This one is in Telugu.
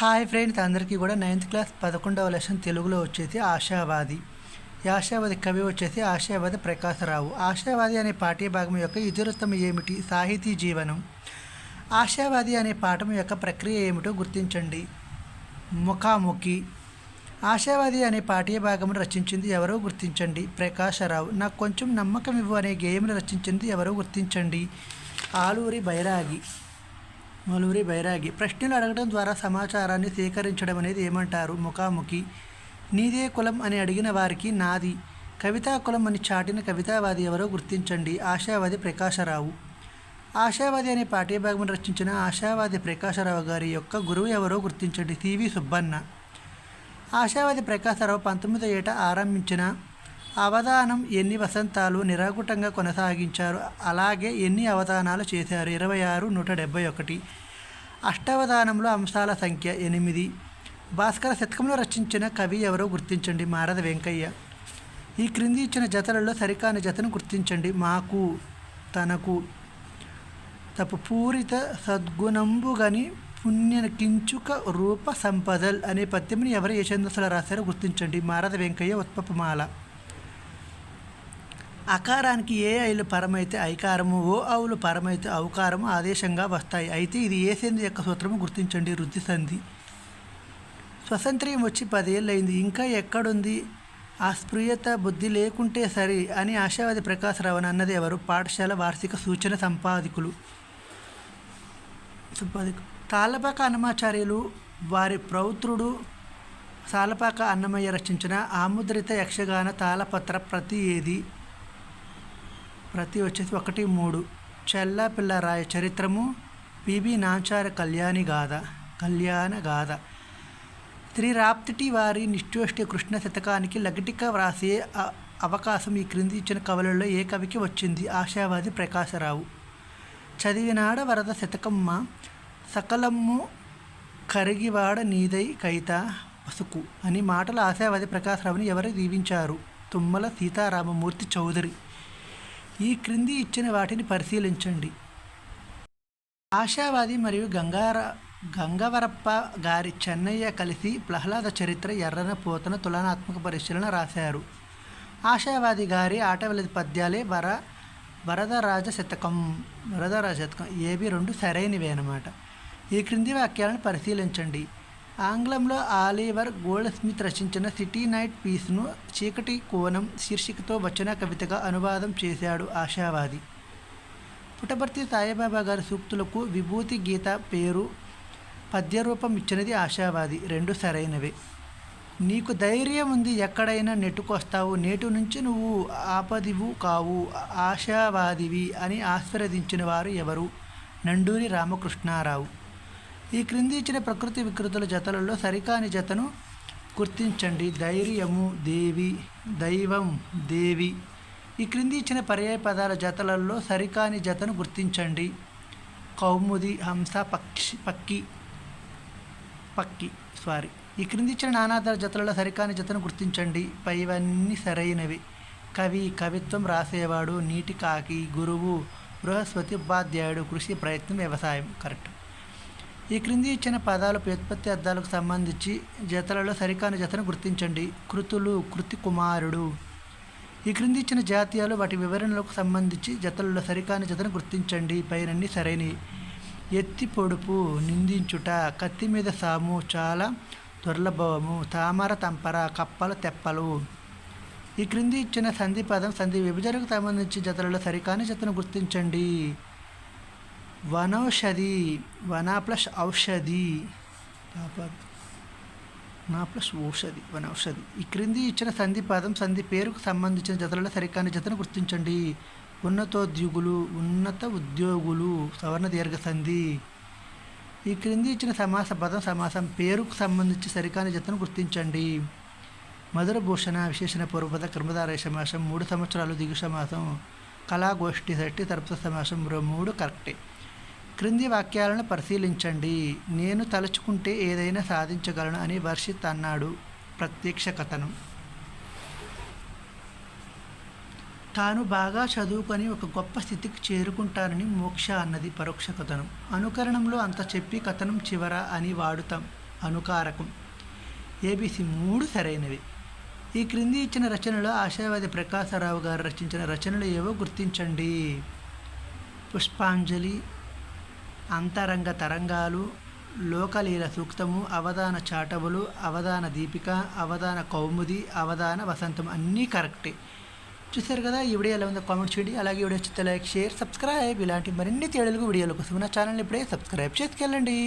హాయ్ ఫ్రెండ్స్ అందరికీ కూడా నైన్త్ క్లాస్ పదకొండవ లెసన్ తెలుగులో వచ్చేసి ఆశావాది. ఆశావాది కవి వచ్చేసి ఆశావాది ప్రకాశరావు. ఆశావాది అనే పాఠ్యభాగం యొక్క ఇతివృత్తం ఏమిటి? సాహితీ జీవనం. ఆశావాది అనే పాఠం యొక్క ప్రక్రియ ఏమిటో గుర్తించండి. ముఖాముఖి. ఆశావాది అనే పాఠ్యభాగం రచించింది ఎవరో గుర్తించండి. ప్రకాశరావు. నాకు కొంచెం నమ్మకం ఇవ్వు అనే గేయంను రచించింది ఎవరో గుర్తించండి. ఆలూరి బైరాగి. మలూరి బైరాగి. ప్రశ్నలు అడగడం ద్వారా సమాచారాన్ని సేకరించడం అనేది ఏమంటారు? ముఖాముఖి. నీదే కులం అని అడిగిన వారికి నాది. కవితా కులం అని చాటిన కవితావాది ఎవరో గుర్తించండి. ఆశావాది ప్రకాశరావు. ఆశావాది అనే పాఠ్యభాగం రచించిన ఆశావాది ప్రకాశరావు గారి యొక్క గురువు ఎవరో గుర్తించండి. సివి సుబ్బన్న. ఆశావాది ప్రకాశరావు పంతొమ్మిదో ఏట ఆరంభించిన అవధానం ఎన్ని వసంతాలు నిరాకుటంగా కొనసాగించారు? అలాగే ఎన్ని అవధానాలు చేశారు? ఇరవై ఆరు నూట డెబ్బై ఒకటి. అష్టావధానంలో అంశాల సంఖ్య ఎనిమిది. భాస్కర శతకంలో రచించిన కవి ఎవరో గుర్తించండి? మారద వెంకయ్య. ఈ క్రింది ఇచ్చిన జతలలో సరికాని జతను గుర్తించండి. మాకు తనకు. తప్పు పూరిత సద్గుణంబుగని పుణ్య కించుక రూప సంపదల్ అనే పద్యముని ఎవరు ఏ రాశారో గుర్తించండి. మారద వెంకయ్య ఉత్పపమాల. అకారానికి ఏ ఐలు పరమైతే ఐకారము ఓ అవులు పరమైతే ఔకారము ఆదేశంగా వస్తాయి. అయితే ఇది ఏ సంధి యొక్క సూత్రము గుర్తించండి వృద్ధి సంధి. స్వతంత్ర్యం వచ్చి పదేళ్ళయింది. ఇంకా ఎక్కడుంది? ఆ స్పృయత బుద్ధి లేకుంటే సరి అని ఆశావాది ప్రకాశ్ రావణ అన్నది ఎవరు? పాఠశాల వార్షిక సూచన సంపాదకులు. తాలపాక అన్నమాచార్యులు వారి ప్రౌత్రుడు సాలపాక అన్నమయ్య రచించిన ఆముద్రిత యక్షగాన తాళపత్ర ప్రతి ఏది? ప్రతి వచ్చేసి ఒకటి మూడు. చెల్ల పిల్లరాయ చరిత్రము పిబి నాచార కళ్యాణి గాథ కళ్యాణ గాథ. శ్రీ రాప్తిటి వారి నిష్ఠోష్టి కృష్ణ శతకానికి లగటిక వ్రాసే అవకాశం ఈ క్రింది ఇచ్చిన కవులలో ఏ కవికి వచ్చింది? ఆశావాది ప్రకాశరావు. చదివినాడ వరద శతకమ్మ సకలమ్ము కరిగివాడ నీదై కైత పసుకు అని మాటలు ఆశావాది ప్రకాశరావుని ఎవరు దీవించారు? తుమ్మల సీతారామమూర్తి చౌదరి. ఈ క్రింది ఇచ్చిన వాటిని పరిశీలించండి. ఆశావాది మరియు గంగార గంగవరప్ప గారి చెన్నయ్య కలిసి ప్రహ్లాద చరిత్ర ఎర్రన పోతన తులనాత్మక పరిశీలన రాశారు. ఆశావాది గారి ఆటవిలది పద్యాలే వర వరదరాజ శతకం వరదరాజ శతకం ఏవి రెండు సరైనవే అన్నమాట. ఈ క్రింది వాక్యాలను పరిశీలించండి. ఆంగ్లంలో ఆలివర్ గోల్డ్ స్మిత్ రచించిన సిటీ నైట్ పీస్ను చీకటి కోణం శీర్షికతో వచ్చిన కవితగా అనువాదం చేశాడు ఆశావాది. పుటపర్తి సాయిబాబా గారి సూక్తులకు విభూతి గీత పేరు పద్యరూపం ఇచ్చినది ఆశావాది. రెండు సరైనవే. నీకు ధైర్యం ఉంది ఎక్కడైనా నెట్టుకొస్తావు నేటి నుంచి నువ్వు ఆపదివు కావు ఆశావాదివి అని ఆశీర్వదించిన వారు ఎవరు? నండూరి రామకృష్ణారావు. ఈ క్రింది ఇచ్చిన ప్రకృతి వికృతుల జతలలో సరికాని జతను గుర్తించండి. ధైర్యము దేవి దైవం దేవి. ఈ క్రింది ఇచ్చిన పర్యాయ పదాల జతలలో సరికాని జతను గుర్తించండి. కౌముది హంస పక్షి పక్కి పక్కి సారీ ఈ క్రింది ఇచ్చిన నానాధార జతలలో సరికాని జతను గుర్తించండి. పైవన్నీ సరైనవి. కవి కవిత్వం రాసేవాడు నీటి కాకి గురువు బృహస్పతి ఉపాధ్యాయుడు కృషి ప్రయత్నం వ్యవసాయం. కరెక్ట్. ఈ క్రింది ఇచ్చిన పదాల వ్యుత్పత్తి అర్థాలకు సంబంధించి జతలలో సరికాని జతను గుర్తించండి. కృతులు కృతి కుమారుడు. ఈ క్రింది ఇచ్చిన జాతీయాలు వాటి వివరణలకు సంబంధించి జతలలో సరికాని జతను గుర్తించండి. పైనన్ని సరైనవి. ఎత్తి పొడుపు నిందించుట కత్తి మీద సాము చాలా దుర్లభవము తామర తంపర కప్పల తెప్పలు. ఈ క్రింది ఇచ్చిన సంధి పదం సంధి విభజనకు సంబంధించి జతలలో సరికాని జతను గుర్తించండి. వనౌషధి వన ప్లస్ ఔషధి. నా ప్లస్ ఔషధి వనౌషధి. ఈ క్రింది ఇచ్చిన సంధి పదం సంధి పేరుకు సంబంధించిన జతలలో సరికాని జతను గుర్తించండి. ఉన్నతోద్యోగులు ఉన్నత ఉద్యోగులు సవర్ణ దీర్ఘ సంధి. ఈ క్రింది ఇచ్చిన సమాస పదం సమాసం పేరుకు సంబంధించి సరికాని జతను గుర్తించండి. మధుర భూషణ విశేషణ పూర్వపద క్రమధారయ సమాసం మూడు సంవత్సరాలు దిగు సమాసం కళాగోష్ఠి సట్టి తరపుత సమాసం మూడు కరెక్టే. క్రింది వాక్యాలను పరిశీలించండి. నేను తలుచుకుంటే ఏదైనా సాధించగలను అని వర్షిత్ అన్నాడు. ప్రత్యక్ష కథనం. తాను బాగా చదువుకొని ఒక గొప్ప స్థితికి చేరుకుంటానని మోక్ష అన్నది పరోక్ష కథనం. అనుకరణంలో అంత చెప్పి కథనం చివర అని వాడుతాం అనుకారకం. ఏబీసీ మూడు సరైనవి. ఈ క్రింది ఇచ్చిన రచనలో ఆశావాది ప్రకాశరావు గారు రచించిన రచనలు ఏవో గుర్తించండి. పుష్పాంజలి అంతరంగ తరంగాలు లోకలీల సూక్తము అవధాన చాటవులు అవధాన దీపిక అవధాన కౌముది అవధాన వసంతం అన్నీ కరెక్టే చూసారు కదా ఈ వీడియో ఎలా ఉందో కామెంట్ చేయండి. అలాగే వీడియో వచ్చితే లైక్ షేర్ సబ్స్క్రైబ్ ఇలాంటి మరిన్ని తేడలకు వీడియోల కోసం నా ఛానల్ ఇప్పుడే సబ్స్క్రైబ్ చేసుకెళ్ళండి.